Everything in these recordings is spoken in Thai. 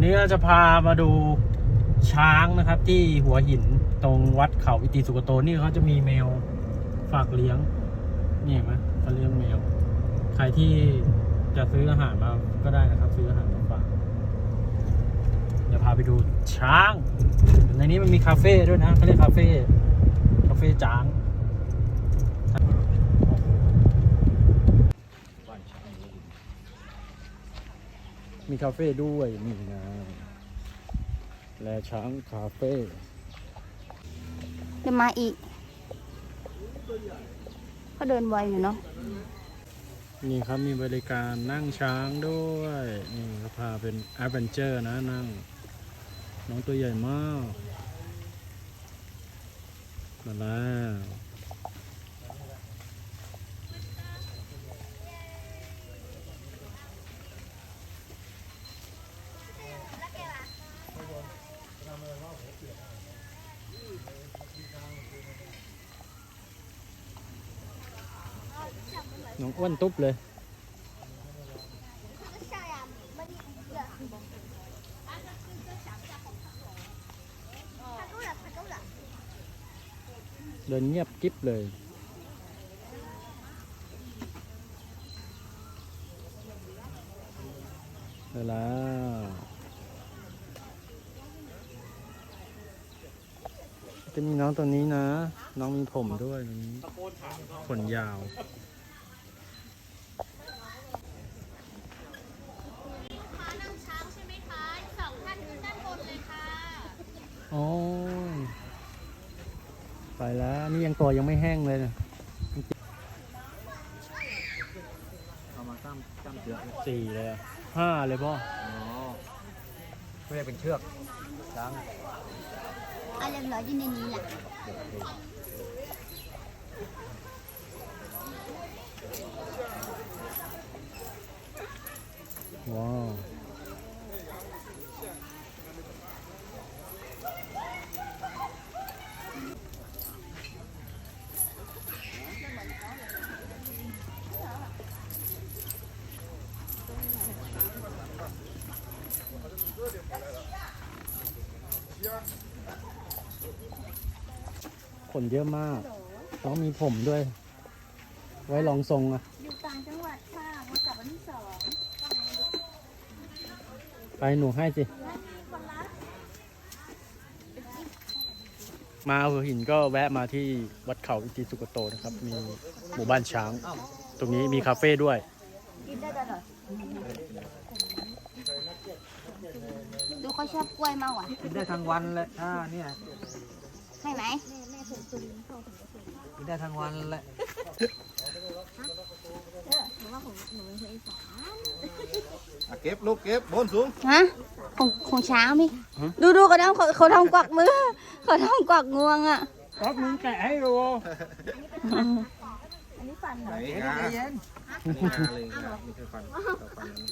วันนี้เราจะพามาดูช้างนะครับ ที่หัวหินตรงวัดเขาอิติสุกโตนี่เขาจะมีแมวฝากเลี้ยง นี่เห็นไหมเขาเลี้ยงแมว ใครที่จะซื้ออาหารมาก็ได้นะครับ ซื้ออาหารมาฝากเดี๋ยวพาไปดูช้าง ในนี้มันมีคาเฟ่ด้วยนะเขาเรียกคาเฟ่คาเฟ่จ้าง มีคาเฟ่ด้วย นี่นะแลช้างคาเฟ่เดี๋ยวมาอีก ก็เดินไวอยู่เนาะนี่ครับมีบริการนั่งช้างด้วย นี่เขาพาเป็นแอดเวนเจอร์นะนั่ง น้องตัวใหญ่มาก มาแล้ว น้องอ้วนตุ๊บเลยเดินเงียบกิ๊บเลยเวลาจะมีน้องตัวนี้นะ น้องมีผมด้วยตัวนี้ขนยาว ค้านั่งช้างใช่ไหมคะสองท่านขึ้นด้านบนเลยค่ะ โอ้ยไปแล้วนี่ยังตัวยังไม่แห้งเลยนะเอามาจ้ำจ้ำเชือกเลยสี่เลยอะห้าเลยป่ะอ๋อไม่ได้เป็นเชือกช้างอะไรเหลืออยู่ในนี้แหละว้าว ขนเยอะมาก น้องมีผมด้วย ไว้ลองทรงอะอยู่ต่างจังหวัดค่ะมากลับวันที่สองไปหนูให้สิ มาหัวหินก็แวะมาที่วัดเขาอิติสุกโตนะครับ มีหมู่บ้านช้าง ตรงนี้มีคาเฟ่ด้วย กินได้ตลอด ดูเขาชอบกล้วยมากว่ะกินได้ทั้งวันเลยถ้าเนี่ยใช่ไหมกินได้ทั้งวันเลยอะเก็บลูกเก็บบนสูงฮะของของช้างมิฮะดูดูเขาทำเขาเขาทำกวักมือเขาทำกวักงวงอะรถมึงแกะให้ดูไหนเย็นงาใจเย็นนี่งาเลยงาไม่ใช่ฟันเอาฟันนั้น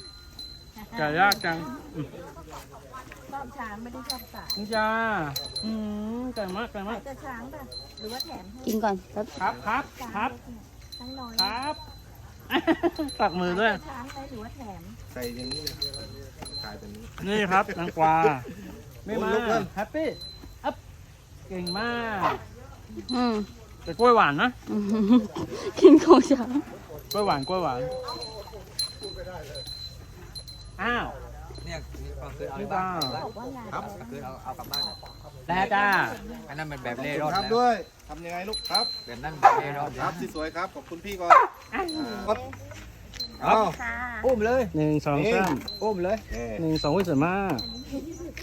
แกะยากจังชอบช้างไม่ได้ชอบสัตว์นี่จ้าอืมแกะมากแกะมากจะช้างป่ะหรือว่าแถมให้กินก่อนแล้วครับครับครับช้างน้อยครับตักมือด้วยช้างไปหรือว่าแถมใส่อย่างนี้เลยขายแบบนี้ นี่ครับนางกวาไม่มาลุกขึ้นแฮปปี้อัพเก่งมาก อืมแต่กล้วยหวานนะอืมกินของช้างกล้วยหวานกล้วยหวาน อ้าวเนี่ยนี่ก็คือเอานี่ไปบ้าจ้านบอกว่าลาครับก็คือเอาเอากลับบ้านอะแล้วจ้าอันนั้นมันแบบขอบเล่คุณร่อนครับแล้วด้วยทำยังไงลูกครับ แบบนั้นแบบเล่ร่อนครับที่สวยครับ ขอบคุณพี่ก่อนกดเอาค่ะอุ้มเลยหนึ่งสองสามอุ้มเลยเอ๊ะหนึ่งสองวิสวยมาก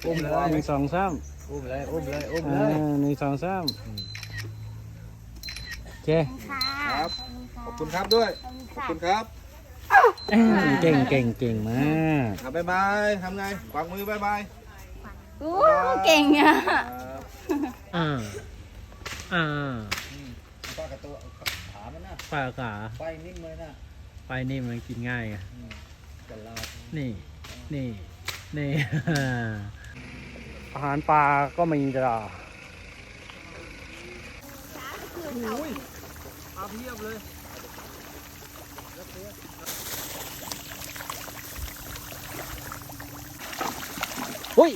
อุ้มเลยหนึ่งสองสามอุ้มเลยอุ้มเลยอุ้มอ่าเลยหนึ่งสองสามโอเค ค่ะ ครับ ขอบคุณครับด้วย ขอบคุณครับเอ้ยเก่งเก่งเก่งมากอะบ๊ายบายทำไงวางมือบายบายอู้เก่งอะครับอ่าอ่าปลากระตัวขามันน่ะปลาขาไฟนิ่มเลยน่ะไปนี่มันกินง่ายไงกันลาดนี่ นี่ นี่ อาหารปลาก็มีจ้ะเอาเพียบเลย เฮ้ย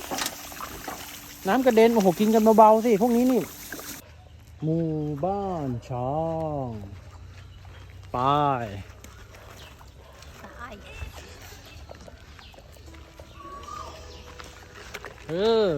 น้ำกระเด็น โอ้โห กินกันเบาๆสิ พวกนี้นี่หมู่บ้านช้างไปายเออ